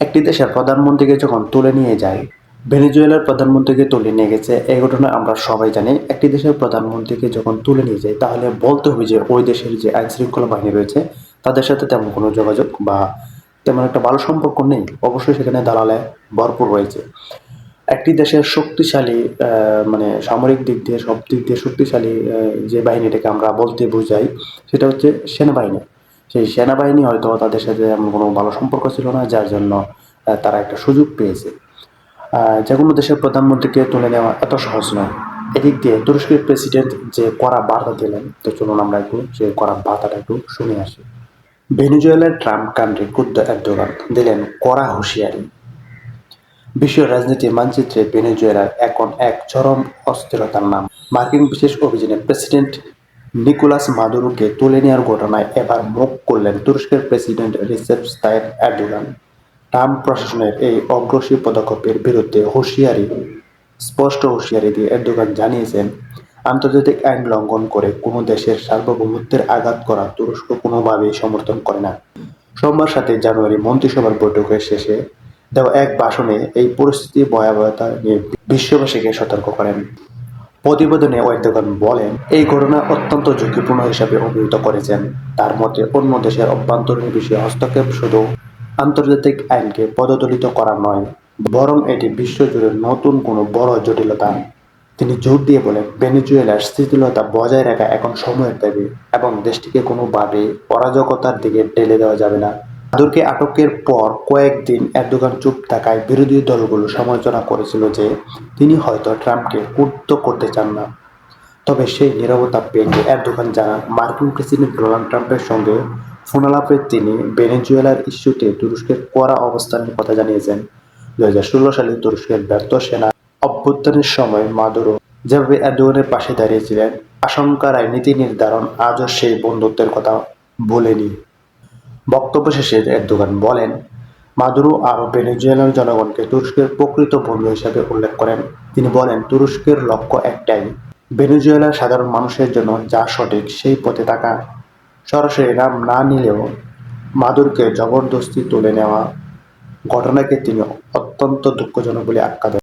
একটি দেশের প্রধানমন্ত্রীকে যখন তুলে নিয়ে যায়, ভেনেজুয়েলার প্রধানমন্ত্রীকে তুলে নিয়ে গেছে এই ঘটনা আমরা সবাই জানি একটি দেশের প্রধানমন্ত্রীকে যখন তুলে নিয়ে যায়, তাহলে বলতে হবে যে ওই দেশের যে আইন শৃঙ্খলা বাহিনী রয়েছে, তাদের সাথে তেমন কোনো যোগাযোগ বা তেমন একটা ভালো সম্পর্ক নেই। অবশ্যই সেখানে দালালে ভরপুর রয়েছে। একটি দেশের শক্তিশালী মানে সামরিক দিক দিয়ে, সব দিক দিয়ে শক্তিশালী যে বাহিনীটাকে আমরা বলতে বোঝাই, সেটা হচ্ছে সেনাবাহিনী। সেই সেনাবাহিনী হয়তো তাদের সাথে এমন কোনো ভালো সম্পর্ক ছিল না, যার জন্য তারা একটা সুযোগ পেয়েছে। যে কোনো দেশের প্রধানমন্ত্রীকে তুলে নেওয়া এত সহজ নয়। এদিক দিয়ে তুরস্কের প্রেসিডেন্ট যে কড়া বার্তা দিলেন, তো চলুন আমরা একটু সেই কড়া বার্তাটা একটু শুনে আসি। ভেনেজুয়েলার ট্রাম্প কান্ট্রি কুদ্দ এরদোগান দিলেন কড়া হুঁশিয়ারি। বিশ্ব রাজনীতির মানচিত্রে ভেনেজুয়েলার এখন এক চরম অস্থিরতার নাম। মার্কিন বিশেষ অভিযানে প্রেসিডেন্ট নিকোলাস মাদুরোকে তুলে নেওয়ার ঘটনায় এবার মুখ করলেন তুরস্কের president Recep Tayyip Erdogan. Trump প্রশাসনের এই অগ্রসী পদক্ষেপের বিরুদ্ধে হুঁশিয়ারি, স্পষ্ট হুঁশিয়ারি দিয়ে এরদোগান জানিয়েছেন, আন্তর্জাতিক আইন লঙ্ঘন করে কোনো দেশের সার্বভৌমত্বের আঘাত করা তুরস্ক কোনোভাবেই সমর্থন করে না। সোমবার সাথে জানুয়ারি মন্ত্রিসভার বৈঠকের শেষে দেওয়া এক ভাষণে এই পরিস্থিতি ভয়াবহতা নিয়ে বিশ্ববাসীকে সতর্ক করেন। প্রতিবেদনে ওয়েদগান বলেন, এই ঘটনা অত্যন্ত ঝুঁকিপূর্ণ হিসাবে অভিহিত করেছেন। তার মতে, অন্য দেশের অভ্যন্তরীণ বিষয়ে হস্তক্ষেপ শুধু আন্তর্জাতিক আইনকে পদদলিত করা নয়, বরং এটি বিশ্বজুড়ে নতুন কোনো বড় জটিলতা। তিনি জোর দিয়ে বলেন, ভেনেজুয়েলার স্থিতিশীলতা বজায় রাখা এখন সময়ের দাবি এবং দেশটিকে কোনোভাবে অরাজকতার দিকে ঠেলে দেওয়া যাবে না। মাদুরকে আটকের পর কয়েকদিন এরদোগান চুপ থাকায় বিরোধী দলগুলো সমালোচনা করেছিল যে তিনি হয়তো ট্রাম্পকে উদ্ধ করতে চান না। তবে সেই নীরবতা ভেঙে এরদোগান জানান, মার্কিন প্রেসিডেন্ট ডোনাল্ড ট্রাম্পের সঙ্গে ফোনালাপে তিনি ভেনেজুয়েলার ইস্যুতে তুরস্কের কড়া অবস্থানের কথা জানিয়েছেন। দু হাজার ষোলো সালে তুরস্কের ব্যর্থ সেনা অভ্যুত্থানের সময় মাদুরো যেভাবে এরদোগানের পাশে দাঁড়িয়েছিলেন আশঙ্কারায় নীতি নির্ধারণ আজও সেই বন্ধুত্বের কথা বলেনি। বক্তব্য শেষে এরদোগান বলেন, মাদুরো আরও ভেনেজুয়েলার জনগণকে তুরস্কের প্রকৃত বন্ধু হিসেবে উল্লেখ করেন। তিনি বলেন, তুরস্কের লক্ষ্য একটাই, ভেনেজুয়েলার সাধারণ মানুষের জন্য যা সঠিক সেই পথে থাকা। সরাসরি নাম না নিলেও মাদুরকে জবরদস্তি তুলে নেওয়া ঘটনাকে তিনি অত্যন্ত দুঃখজনক বলে আখ্যা দেন।